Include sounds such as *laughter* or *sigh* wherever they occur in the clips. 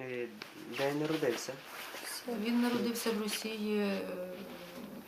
Е, Де народився? Він народився в Росії е,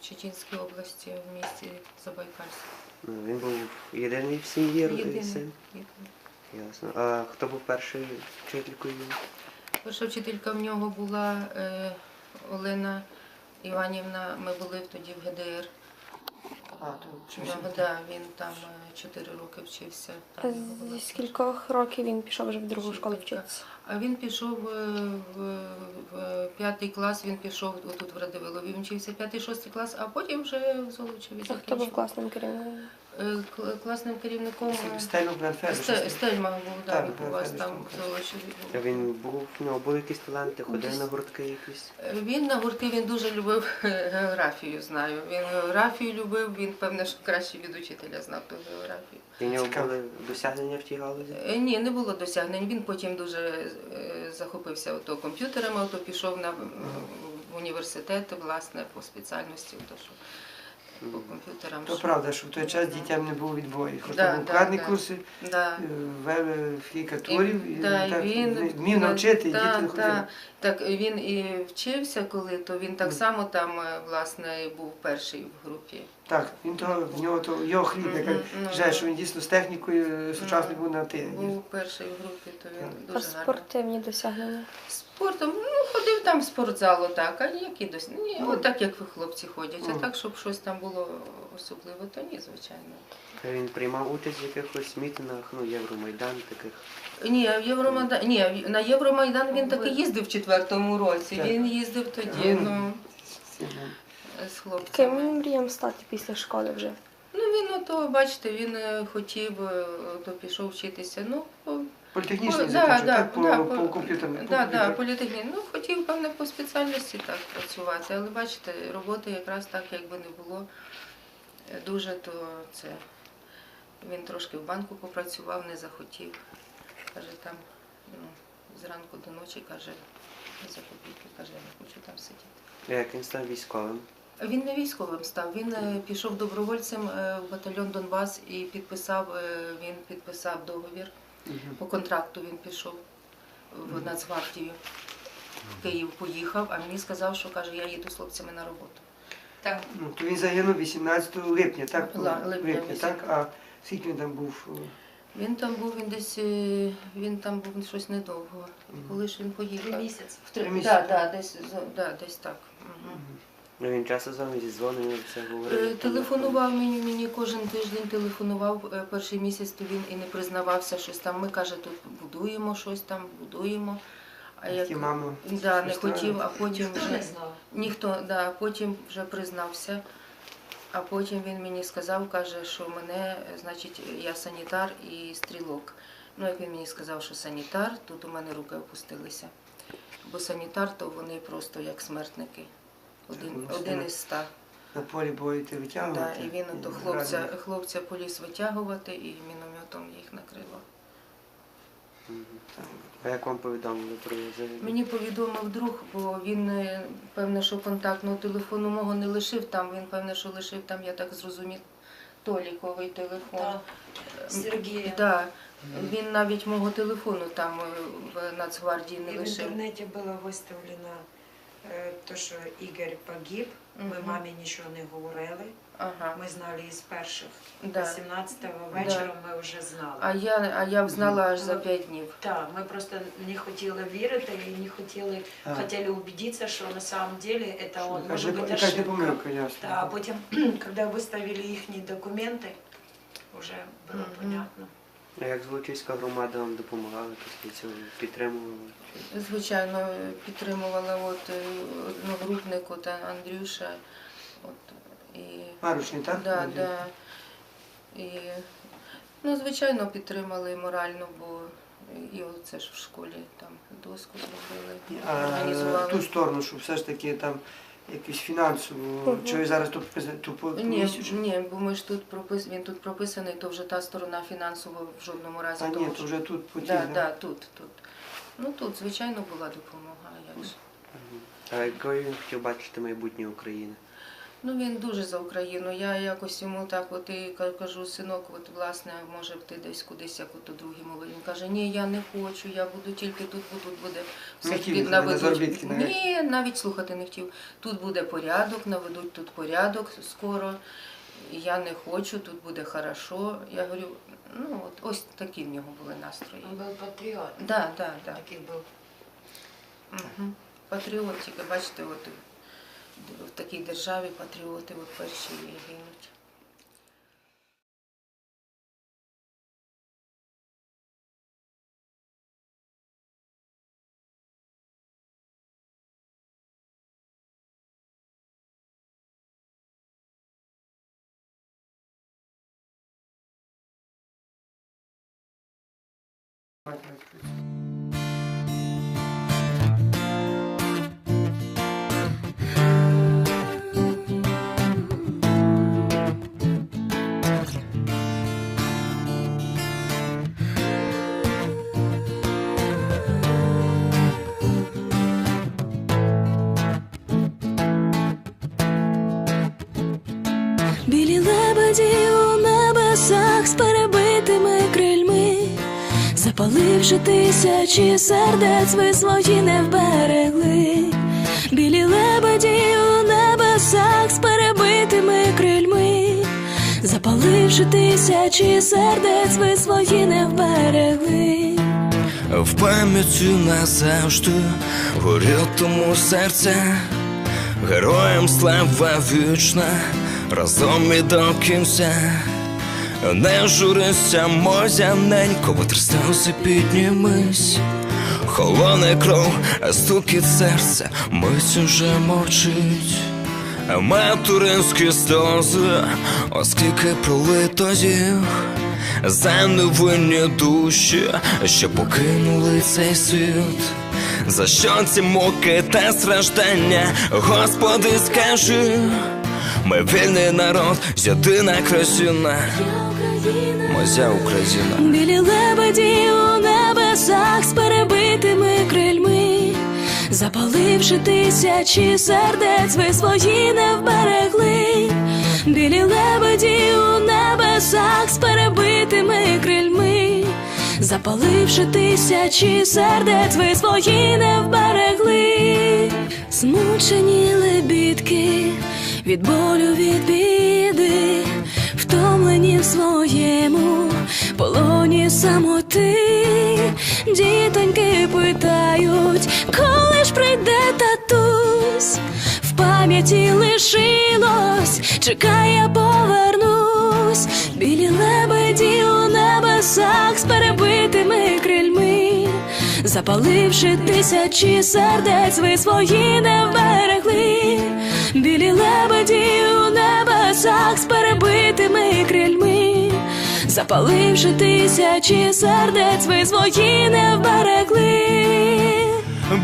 в Чеченській області в місті Забайкальськ. Ну, Він був єдиний в сім'ї Єдиний. син. Єдиний. Ясно. А хто був першою вчителькою? Перша вчителька в нього була е, Олена Іванівна. Ми були тоді в ГДР. А, то Да, да, він там 4 роки вчився. Там його зі скількох років він пішов вже в другу школу вчитися? А він пішов е, в, в п'ятий клас, він пішов отут в Радивилові, він вчився п'ятий-шостий клас, а потім вже в Золочеві А хто був класним керівником? Е, кл- Класним керівником е, Стельмах Бенфеда. Був, Так, у вас там був. Він був, в нього були якісь таланти, ходив на гуртки якісь. Е, Він на гуртки він дуже любив *laughs* географію, знаю. Він географію любив, він певне, що краще від учителя знав ту географію. І в нього були досягнення в тій галузі. Ні, не було досягнень. Він потім дуже захопився ото комп'ютерами, ото пішов на в університет, власне, по спеціальності, ото що по комп'ютерам. То правда, що в той час дітям не було відбою. Хоч Да, був да, платні да. курси, Да. е, вели флікатурів, і, да, і так, він вмів навчити, і та, діти ходили. та, так він і вчився, коли то він так само там е, власне був перший в групі. Так, він то, в нього то його хліб, Мгм, яка ну, жаль, ну. що він дійсно з технікою сучасною Ну, був на ти. Був перший в групі, то він А дуже гарно. спортивні досягнення? Спортом, ну ходив там в спортзал, так, а які досі. Ні, Ну. от так як ви хлопці ходять. А Ну. так, щоб щось там було особливо, то ні, звичайно. А Він приймав участь в якихось мітингах, ну, Євромайдан таких. Ні, в Євромайдан, ні, на Євромайдан він таки їздив в четвертому році. Так. Він їздив тоді, Ну, ну, з Ким хлопцями. він мріяв стати після школи вже? Ну він ото, бачите, він е, хотів, е, то пішов вчитися. Ну, по- Політехнічний по- закінчив, так, по, да, по комп'ютерам. по Да, да, комп'ютерам. Ну, хотів, певне, по спеціальності так працювати, але бачите, роботи якраз так, якби не було е, дуже, то це він трошки в банку попрацював, не захотів. Каже, там ну, зранку до ночі каже, за копійки, каже, я не хочу там сидіти. А Як він став військовим? Він не військовим став. Він е, пішов добровольцем е, в батальйон Донбас і підписав. Він підписав договір. По контракту. Він пішов в Нацгвардію. В Київ поїхав, а мені сказав, що каже, я їду з хлопцями на роботу. Так. Ну, то він загинув 18 липня, так? Ла- липня липня так? А скільки він там був? е, Він там був, він десь е, він там був щось недовго. Коли ж він поїхав? Три місяці. В три, Три да, місяці. да, десь, да, десь так. Мгм. Ну, він часто з вами зідзвонив, все Е, говорив. Телефонував мені, мені кожен тиждень телефонував е, перший місяць, то він і не признавався щось там. Ми каже, тут будуємо щось там, будуємо. А як мами да, не хотів, а потім Ніхто не вже знав. ніхто, да, потім вже признався. А потім він мені сказав, каже, що мене, е, значить, я санітар і стрілок. Ну, як він мені сказав, що санітар, тут у мене руки опустилися. Бо санітар, то вони просто як смертники. Один, один із ста. на полі бою ти Да, і він ото хлопця, хлопця поліз витягувати і мінометом їх накрило. А як вам повідомили про загибель? Мені повідомив друг, бо він е, певне, що контактного телефону мого не лишив там. Він певне, що лишив там, я так зрозумів, Толіковий телефон. Так. Сергія. Да. Він навіть мого телефону там е, в Нацгвардії не в лишив. интернете было выставлено е, то, що Ігор погиб. Ми Мгм. мамі нічого не говорили. Ага. Ми знали із перших. Да. 18-го вечора ми вже знали. А я, а я знала аж за Ну, п'ять днів. Так, ми просто не хотіли вірити і не хотіли, А. хотіли убедитися, що на самом деле это он, Яка може ж- бути Якась не ошибка. помилка, ясно. Да, а потім, *clears throat* коли виставили їхні документи, вже було Мгм. понятно. А як Золочівська громада вам допомагала після цього? Підтримувала? Звичайно, підтримувала от е, одногрупник, от Андрюша. От, і Паручний, так? Да, Андрій? да. І, ну, звичайно, підтримали морально, бо і оце ж в школі там доску зробили, А ту сторону, що все ж таки там якусь фінансову, чи ви зараз тут тут Ні, ні, бо ми ж тут пропис... він тут прописаний, то вже та сторона фінансово в жодному разі А ні, то вже тут потім. Так, да, тут, тут. Ну тут, звичайно, була допомога, як же. А якою він хотів бачити майбутнє України? Ну він дуже за Україну. Я якось йому так от і кажу, синок, от власне, може б ти десь кудись, як от у другі мови. Він каже, ні, я не хочу, я буду тільки тут, бо тут буде під- на наведуть- навіть? Ні, навіть слухати не хотів. Тут буде порядок, наведуть тут порядок скоро. Я не хочу, тут буде хорошо. Я говорю, ну от ось такі в нього були настрої. Он был патриот. Да, да, да. Таких был. Угу. Патріотики, бачите, от в такій державі патріоти от перші гинуть. Білі запаливши тисячі сердець, ви свої не вберегли. Білі лебеді у небесах з перебитими крильми, запаливши тисячі сердець, ви свої не вберегли. В пам'яті назавжди горітиму серце, героям слава вічна, разом і до кінця. Не журися, мозяненько, витри сльози піднімись. Холоне кров, стукіт серця, мить уже мовчить. Материнські сльози, оскільки пролито їх за невинні душі, що покинули цей світ. За що ці муки та страждання, Господи, скажи, ми вільний народ, єдина країна, моя Україна. Білі лебеді у небесах з перебитими крильми, запаливши тисячі сердець, ви свої не вберегли. Білі лебеді у небесах з перебитими крильми, запаливши тисячі сердець, ви свої не вберегли. Змучені лебідки від болю від біди, втомлені в своєму полоні самоти, дітоньки питають, коли ж прийде татусь, в пам'яті лишилось, чекає, повернусь, білі лебеді запаливши тисячі сердець, ви свої не вберегли, білі лебеді у небесах з перебитими крильми, запаливши тисячі сердець, ви свої не вберегли.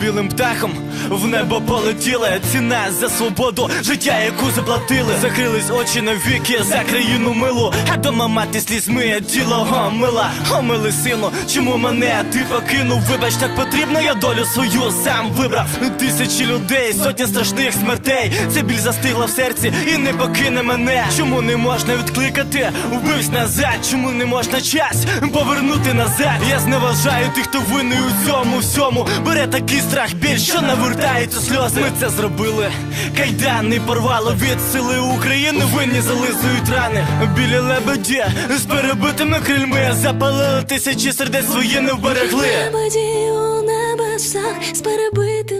Білим птахом в небо полетіли ціна за свободу, життя, яку заплатили. Закрились очі навіки за країну милу, а дома мати слізьми тіло омила. Омили сину, чому мене ти покинув? Вибач, так потрібно, я долю свою сам вибрав. Тисячі людей, сотні страшних смертей. Це біль застигла в серці і не покине мене. Чому не можна відкликати? Вбивсь назад, чому не можна час повернути назад? Я зневажаю тих, хто винний у цьому всьому. Бере такий страх біль, що навертаються сльози. Ми це зробили. Кайдани порвало від сили України. Винні зализують рани. Білі лебеді з перебитими крильми запалили тисячі сердець свої не вберегли. Лебеді у небесах з перебитими